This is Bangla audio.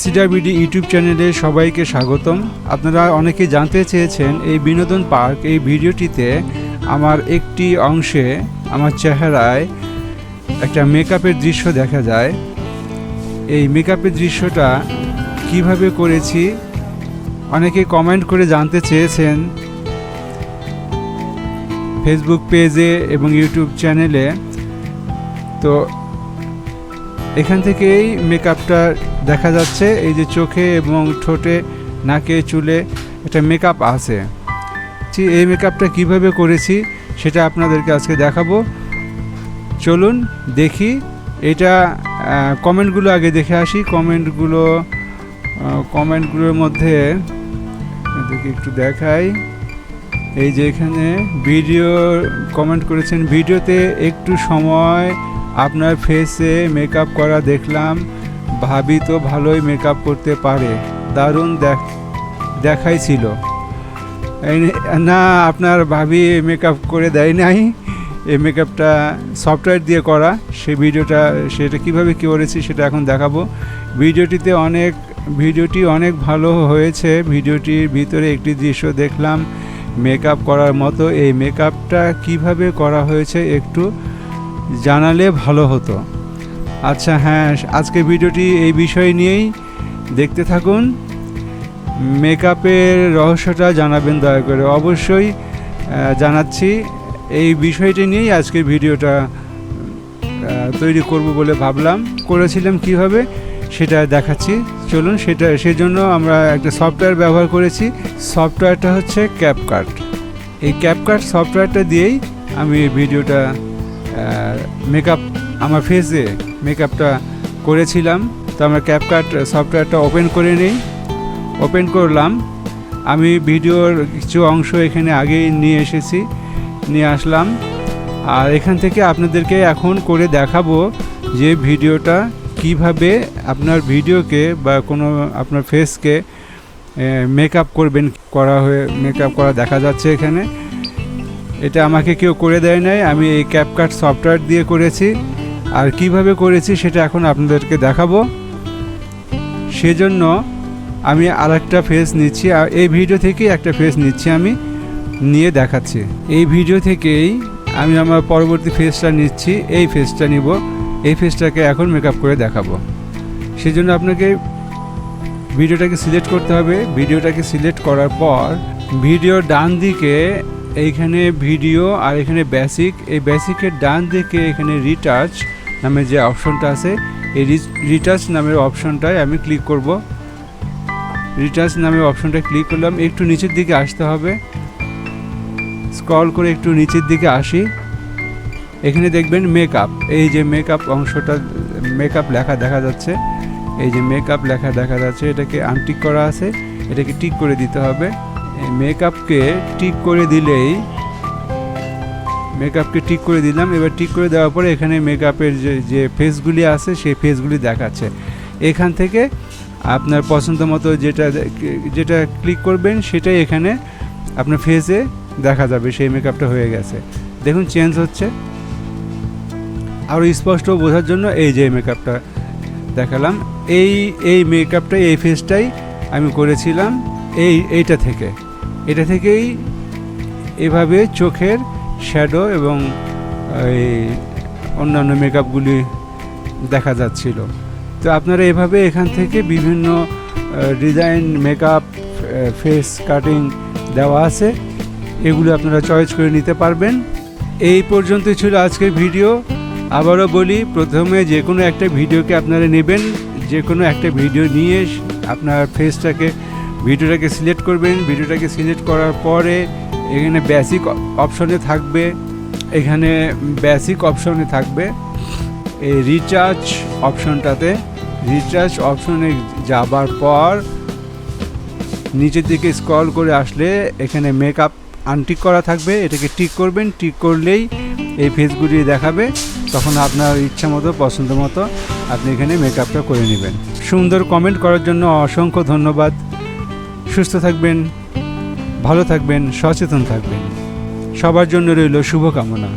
সিডাবিডি ইউটিউব চ্যানেলে সবাইকে স্বাগতম। আপনারা অনেকে জানতে চেয়েছেন এই বিনোদন পার্ক এই ভিডিওটিতে আমার একটি অংশে আমার চেহারায় একটা মেকআপের দৃশ্য দেখা যায়। এই মেকআপের দৃশ্যটা কীভাবে করেছি? অনেকে কমেন্ট করে জানতে চেয়েছেন ফেসবুক পেজে এবং ইউটিউব চ্যানেলে তো এখান থেকেই মেকআপটা দেখা যাচ্ছে। এই যে চোখে এবং ঠোঁটে, নাকে, চুলে একটা মেকআপ আছে। এই মেকআপটা কীভাবে করেছি সেটা আপনাদেরকে আজকে দেখাবো। চলুন দেখি। এটা কমেন্টগুলো আগে দেখে আসি। কমেন্টগুলো কমেন্টগুলোর মধ্যে আপনাদেরকে একটু দেখাই। এই যে এখানে ভিডিও, কমেন্ট করেছেন, ভিডিওতে একটু সময় আপনার ফেসে মেকআপ করা দেখলাম, ভাবি তো ভালোই মেকআপ করতে পারে, দারুণ দেখ, দেখাইছিল। না আপনার ভাবি মেকআপ করে দেয় নাই, এই মেকআপটা সফটওয়্যার দিয়ে করা, সে ভিডিওটা সেটা কীভাবে কী করেছি সেটা এখন দেখাবো। ভিডিওটিতে অনেক ভিডিওটি অনেক ভালো হয়েছে ভিডিওটির ভিতরে একটি দৃশ্য দেখলাম মেকআপ করার মতো, এই মেকআপটা কীভাবে করা হয়েছে একটু জানালে ভালো হতো। আচ্ছা হ্যাঁ আজকে ভিডিওটি এই বিষয় নিয়েই। দেখতে থাকুন। মেকআপের রহস্যটা জানাবেন দয়া করে। অবশ্যই জানাচ্ছি, এই বিষয়টি নিয়েই আজকে ভিডিওটা তৈরি করব বলে ভাবলাম। করেছিলাম কীভাবে, সেটা দেখাচ্ছি। চলুন, সেটা, সেজন্য আমরা একটা সফটওয়্যার ব্যবহার করেছি। সফটওয়্যারটা হচ্ছে ক্যাপকাট এই ক্যাপকাট সফটওয়্যারটা দিয়েই আমি ভিডিওটা মেকআপ আমার ফেসে মেকআপটা করেছিলাম। তো আমরা ক্যাপকাট সফটওয়্যারটা ওপেন করে নিই। ওপেন করলাম। আমি ভিডিওর কিছু অংশ এখানে আগেই নিয়ে এসেছি, নিয়ে আসলাম। আর এখান থেকে আপনাদেরকে এখন করে দেখাবো যে ভিডিওটা কীভাবে আপনার ভিডিওকে বা কোনো আপনার ফেসকে মেকআপ করবেন, করা হয়ে মেকআপ করা দেখা যাচ্ছে এখানে। এটা আমাকে কেউ করে দেয় নাই, আমি এই ক্যাপকাট সফটওয়্যার দিয়ে করেছি। আর কীভাবে করেছি সেটা এখন আপনাদেরকে দেখাবো। সেজন্য আমি আর একটা ফেস নিচ্ছি, আর এই ভিডিও থেকেই একটা ফেস নিচ্ছি আমি, নিয়ে দেখাচ্ছি। এই ভিডিও থেকেই আমি আমার পরবর্তী ফেসটা নিচ্ছি, এই ফেসটা নিব, এই ফেসটাকে এখন মেকআপ করে দেখাবো। সেজন্য আপনাকে ভিডিওটাকে সিলেক্ট করতে হবে। ভিডিওটাকে সিলেক্ট করার পর ভিডিওর ডান দিকে এইখানে ভিডিও আর এখানে বেসিক এই বেসিকের ডান দিকে এখানে রিটাচ নামে যে অপশনটা আছে, এই রিটাচ নামের অপশনটায় আমি ক্লিক করব। রিটাচ নামের অপশনটা ক্লিক করলাম, একটু নিচের দিকে আসতে হবে। স্ক্রল করে একটু নিচের দিকে আসি। এখানে দেখবেন মেকআপ এই যে মেকআপ অংশটা মেকআপ লেখা দেখা যাচ্ছে। এই যে মেকআপ লেখা দেখা যাচ্ছে, এটাকে আনটিক করা আছে, এটাকে টিক করে দিতে হবে। মেকআপকে টিক করে দিলেই মেকআপকে টিক করে দিলাম। এবার টিক করে দেওয়ার পরে এখানে মেকআপের যে যে ফেসগুলি আছে, সেই ফেসগুলি দেখাচ্ছে। এখান থেকে আপনার পছন্দ মতো যেটা যেটা ক্লিক করবেন, সেটাই এখানে আপনার ফেসে দেখা যাবে, সেই মেকআপটা হয়ে গেছে। দেখুন চেঞ্জ হচ্ছে। আরও স্পষ্ট বোঝার জন্য এই যে মেকআপটা দেখালাম। এই এই মেকআপটাই এই ফেসটাই আমি করেছিলাম। এই, এইটা থেকে। এটা থেকেই এভাবে চোখের শ্যাডো এবং, এই অন্যান্য মেকআপগুলি দেখা যাচ্ছিল। তো আপনারা এভাবে এখান থেকে বিভিন্ন ডিজাইন মেকআপ ফেস কাটিং দেওয়া আছে। এগুলো আপনারা চয়েস করে নিতে পারবেন। এই পর্যন্ত ছিল আজকের ভিডিও আবারও বলি, প্রথমে যে কোনো একটা ভিডিওকে আপনারা নেবেন, যে কোনো একটা ভিডিও নিয়ে আপনার ফেসটাকে ভিডিওটাকে সিলেক্ট করবেন। ভিডিওটাকে সিলেক্ট করার পরে এখানে বেসিক অপশনে থাকবে। এখানে বেসিক অপশনে থাকবে এই রিচার্জ অপশনটাতে রিচার্জ অপশনে যাবার পর নিচের দিকে স্ক্রল করে আসলে এখানে মেকআপ আনটিক করা থাকবে। এটাকে টিক করবেন। টিক করলেই এই ফেসগুলি দেখাবে। তখন আপনার ইচ্ছা মতো, পছন্দ মতো আপনি এখানে মেকআপটা করে নেবেন। সুন্দর কমেন্ট করার জন্য অসংখ্য ধন্যবাদ। সুস্থ থাকবেন ভালো থাকবেন সচেতন থাকবেন। সবার জন্য রইল শুভকামনা।